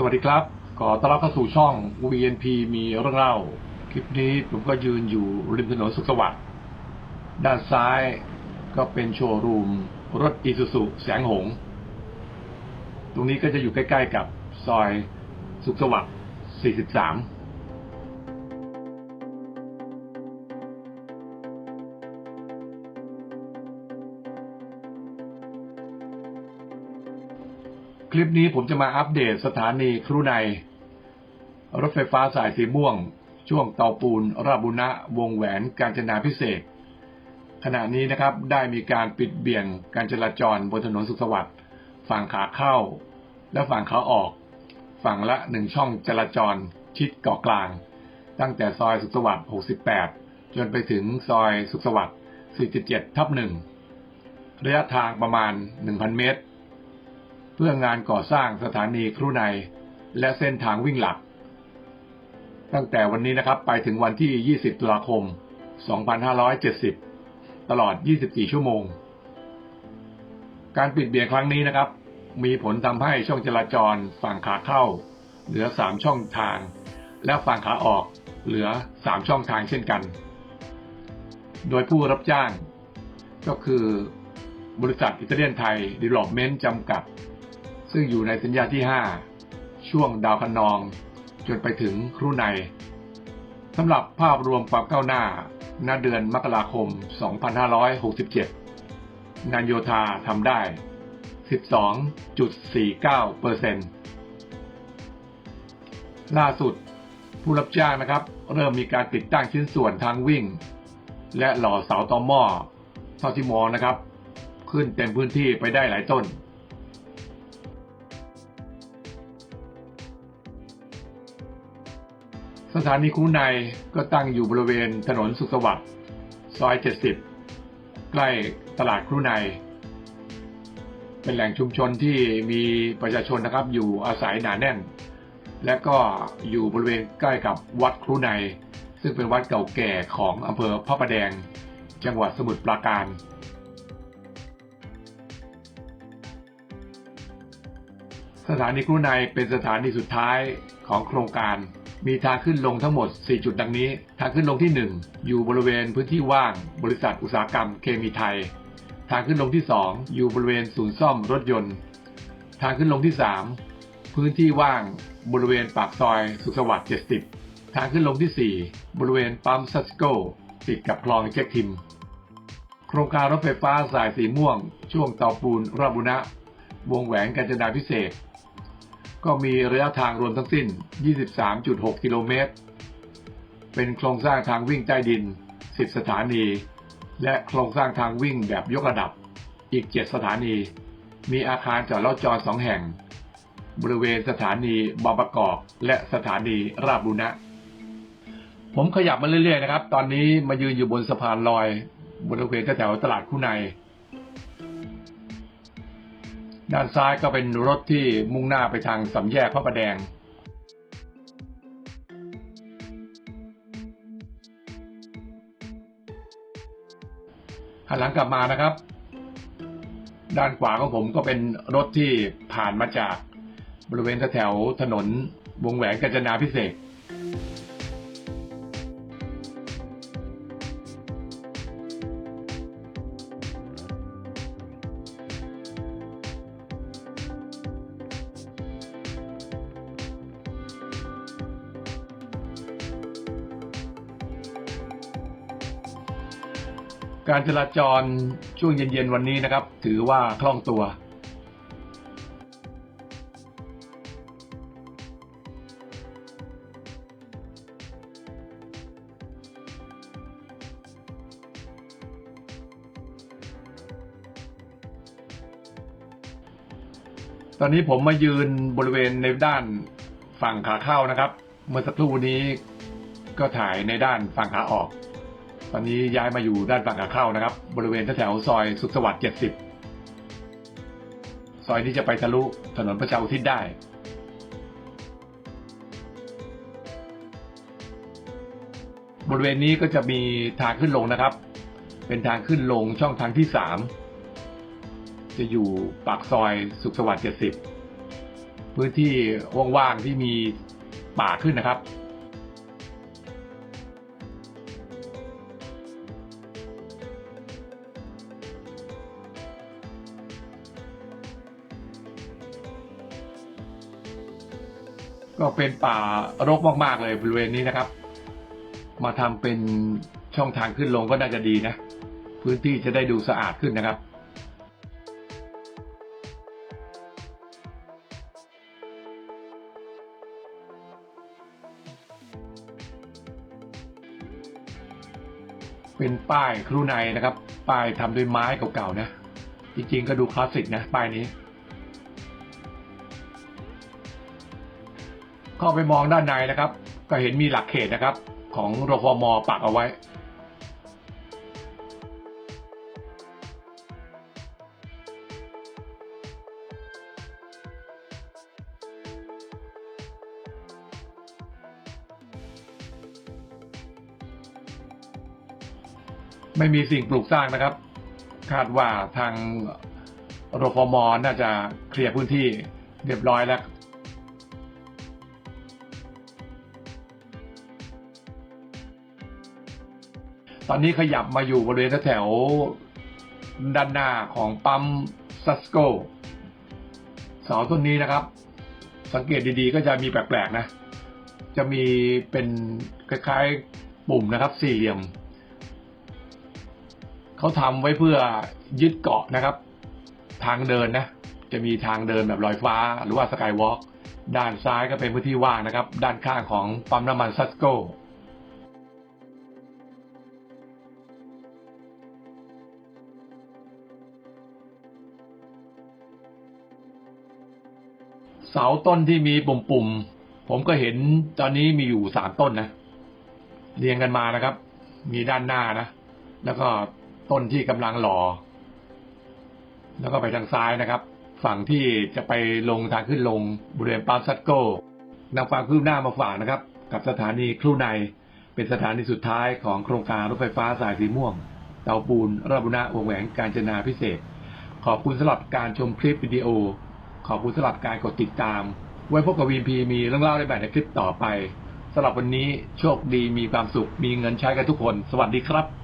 สวัสดีครับ ขอต้อนรับเข้าสู่ช่อง VNP มีเรื่องเล่า คลิปนี้ผมก็ยืนอยู่ริมถนนสุขสวัสดิ์ด้านซ้ายก็เป็นโชว์รูม รถอีซูซุแสงหงส์ตรงนี้ก็จะอยู่ใกล้ ๆ กับซอยสุขสวัสดิ์ 43 คลิปนี้ผมจะมาอัปเดตสถานีครูใน รถไฟฟ้าสายสีม่วง ช่วงเตาปูนราบุณะวงแหวนการจนาพิเศษ ขณะนี้นะครับได้มีการปิดเบี่ยงการจราจรบนถนนสุขสวัสดิ์ฝั่งขาเข้า และฝั่งขาออก ฝั่งละหนึ่งช่องจราจรชิดเกาะกลาง ตั้งแต่ซอยสุขสวัสดิ์ 68 จนไปถึงซอยสุขสวัสดิ์ 47 ทับหนึ่งระยะทางประมาณ 1,000 เมตร เพื่องานก่อสร้างสถานีครูในและเส้นทางวิ่งหลัก ตั้งแต่วันนี้นะครับไปถึงวันที่ 20 ตุลาคม 2570 ตลอด 24 ชั่วโมง การปิดเบี่ยงครั้งนี้นะครับ มีผลทำให้ช่องจราจรฝั่งขาเข้า เหลือ 3 ช่องทาง และฝั่งขาออกเหลือ 3 ช่องทางเช่นกัน โดยผู้รับจ้างก็คือบริษัทอิตาเลียนไทยดีลอปเมนต์จำกัด ซึ่งอยู่ในสัญญาที่ 5 ช่วงดาวคนอง จนไปถึงครูในสำหรับภาพรวมความก้าวหน้าณเดือนมกราคม 2567 งานโยธาทำได้ 12.49%เปอร์เซ็นต์ล่าสุดผู้รับจ้างนะครับ เริ่มมีการติดตั้งชิ้นส่วนทางวิ่ง และหล่อเสาตอหม้อเท่าที่มองนะครับ ขึ้นเต็มพื้นที่ไปได้หลายต้น สถานีคูในก็ตั้งอยู่บริเวณถนนสุขสวัสดิ์ซอย 70 ใกล้ตลาดครูใน เป็นแหล่งชุมชนที่มีประชาชนนะครับอยู่อาศัยหนาแน่น และก็อยู่บริเวณใกล้กับวัดครูใน ซึ่งเป็นวัดเก่าแก่ของอำเภอพระประแดง จังหวัดสมุทรปราการสถานีครูในเป็นสถานีสุดท้ายของโครงการ มีทางขึ้นลงทั้งหมด 4 จุดดังนี้ ทางขึ้นลงที่ 1 อยู่บริเวณพื้นที่ว่าง บริษัทอุตสาหกรรมเคมีไทย ทางขึ้นลงที่ 2 อยู่บริเวณศูนย์ซ่อมรถยนต์ ทางขึ้นลงที่ 3 พื้นที่ว่างบริเวณปากซอยสุขสวัสดิ์70 ทางขึ้นลงที่ 4 บริเวณปั๊มซัสโกติดกับคลองเช็คทิม โครงการรถไฟฟ้าสายสีม่วง ช่วงเตาปูนราบุณะวงแหวนกาญจนาพิเศษ ก็มีระยะทางรวมทั้งสิ้น 23.6 กิโลเมตร เป็นโครงสร้างทางวิ่งใต้ดิน 10 สถานี และโครงสร้างทางวิ่งแบบยกระดับอีก 7 สถานี มีอาคารจอดรถจอด2แห่ง บริเวณสถานีบางประกอบ และสถานีราบุณะผมขยับมาเรื่อยๆนะครับ ตอนนี้มายืนอยู่บนสะพานลอย บริเวณแถวตลาดคู่ใน ด้านซ้ายก็เป็นรถที่มุ่งหน้าไปทางสำแยกพระประแดง หันหลังกลับมานะครับ ด้านขวาของผมก็เป็นรถที่ผ่านมาจากบริเวณแถวถนนวงแหวนกาญจนาพิเศษ การจราจรช่วงเย็นๆวันนี้นะครับ ถือว่าคล่องตัวตอนนี้ผมมายืนบริเวณในด้านฝั่งขาเข้านะครับ เมื่อสักครู่นี้ก็ถ่ายในด้านฝั่งขาออก ตอนนี้ย้ายมาอยู่ด้านฝั่งขาเข้านะครับ บริเวณแถวซอยสุขสวัสดิ์70 ซอยนี้จะไปทะลุถนนประชาอุทิศได้ บริเวณนี้ก็จะมีทางขึ้นลงนะครับ เป็นทางขึ้นลงช่องทางที่สามจะอยู่ปากซอยสุขสวัสดิ์70 พื้นที่ว่างๆที่มีป่าขึ้นนะครับ ก็เป็นป่ารกมากๆเลยบริเวณนี้นะครับ มาทำเป็นช่องทางขึ้นลงก็น่าจะดีนะ พื้นที่จะได้ดูสะอาดขึ้นนะครับเป็นป้ายครูในนะครับ ป้ายทำด้วยไม้เก่าๆนะ จริงๆก็ดูคลาสสิกนะ ป้ายนี้ เข้าไปมองด้านในนะครับ ก็เห็นมีหลักเขตนะครับ ของรฟมปักเอาไว้ไม่มีสิ่งปลูกสร้างนะครับ คาดว่าทางรฟมน่าจะเคลียร์พื้นที่เรียบร้อยแล้ว ตอนนี้ขยับมาอยู่บริเวณแถวด้านหน้าของปั๊มซัสโกเสาต้นนี้นะครับ สังเกตดีๆก็จะมีแปลกๆนะ จะมีเป็นคล้ายๆปุ่มนะครับ สี่เหลี่ยม เขาทำไว้เพื่อยึดเกาะนะครับ ทางเดินนะ จะมีทางเดินแบบลอยฟ้าหรือว่าสกายวอล์กด้านซ้ายก็เป็นพื้นที่ว่างนะครับ ด้านข้างของปั๊มน้ำมันซัสโก เสาต้นที่มีปุ่มๆ ผมก็เห็นตอนนี้มีอยู่สามต้นนะ เรียงกันมานะครับ มีด้านหน้านะ แล้วก็ต้นที่กำลังหล่อ แล้วก็ไปทางซ้ายนะครับ ฝั่งที่จะไปลงทางขึ้นลงบริเวณปั๊มซัตโก้นำความคืบหน้ามาฝากนะครับ กับสถานีครูใน เป็นสถานีสุดท้ายของโครงการรถไฟฟ้าสายสีม่วง เตาปูนราชบุรณะวงแหวนการจนาพิเศษ ขอบคุณสำหรับการชมคลิปวิดีโอ ขอบคุณสำหรับการกดติดตาม ไว้พบกับวีพีมีเรื่องเล่าได้แบบในคลิปต่อไปสำหรับวันนี้โชคดีมีความสุข มีเงินใช้กันทุกคน สวัสดีครับ